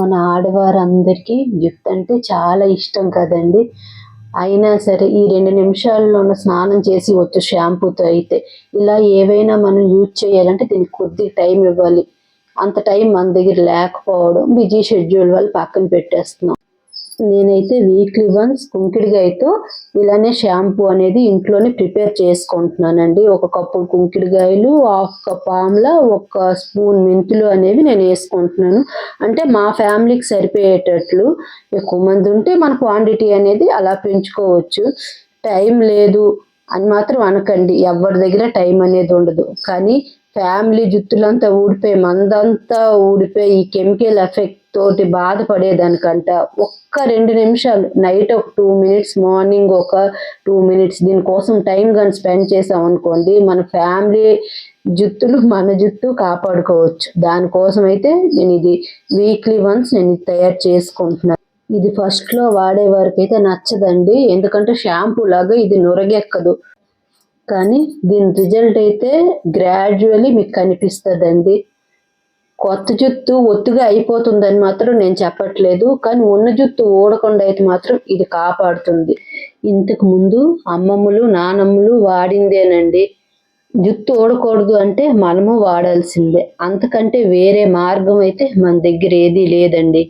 మన ఆడవారందరికీ జుట్టు అంటే చాలా ఇష్టం కదండి. అయినా సరే ఈ రెండు నిమిషాల్లోనూ స్నానం చేసి వచ్చు షాంపూతో అయితే ఇలా ఏవైనా మనం యూజ్ చేయాలంటే దీనికి కొద్దిగా టైం ఇవ్వాలి. అంత టైం మన దగ్గర లేకపోవడం బిజీ షెడ్యూల్ వల్ల పక్కన పెట్టేస్తున్నాం. నేనైతే వీక్లీ వన్స్ కుంకిడిగాయతో ఇలానే షాంపూ అనేది ఇంట్లోనే ప్రిపేర్ చేసుకుంటున్నానండి. ఒక కప్పు కుంకిడిగాయలు హాఫ్ కప్ ఆమ్లా ఒక స్పూన్ మెంతులు అనేవి నేను వేసుకుంటున్నాను. అంటే మా ఫ్యామిలీకి సరిపోయేటట్లు ఎక్కువ మంది ఉంటే మన క్వాంటిటీ అనేది అలా పెంచుకోవచ్చు. టైం లేదు అని మాత్రం అనకండి. ఎవరి దగ్గర టైం అనేది ఉండదు. కానీ ఫ్యామిలీ జుత్తులంతా ఊడిపోయి మందంతా ఊడిపోయి ఈ కెమికల్ ఎఫెక్ట్ తోటి బాధపడేదానికంట. ఒక్క రెండు నిమిషాలు నైట్ ఒక టూ మినిట్స్ మార్నింగ్ ఒక టూ మినిట్స్ దీనికోసం టైం కానీ స్పెండ్ చేసాం అనుకోండి మన ఫ్యామిలీ జుత్తులు మన జుట్టు కాపాడుకోవచ్చు. దానికోసం అయితే నేను ఇది వీక్లీ వన్స్ నేను ఇది తయారు చేసుకుంటున్నాను. ఇది ఫస్ట్లో వాడే వారికి అయితే నచ్చదండి. ఎందుకంటే షాంపూ లాగా ఇది నురగెక్కదు. కానీ దీని రిజల్ట్ అయితే గ్రాడ్యువలీ మీకు కనిపిస్తుందండి. కొత్త జుత్తు ఒత్తుగా అయిపోతుందని మాత్రం నేను చెప్పట్లేదు. కానీ ఉన్న జుత్తు ఊడకుండా అయితే మాత్రం ఇది కాపాడుతుంది. ఇంతకు ముందు అమ్మమ్మలు నానమ్మలు వాడిందేనండి. జుత్తు ఊడకూడదు అంటే మనము వాడాల్సిందే. అంతకంటే వేరే మార్గం అయితే మన దగ్గర ఏదీ లేదండి.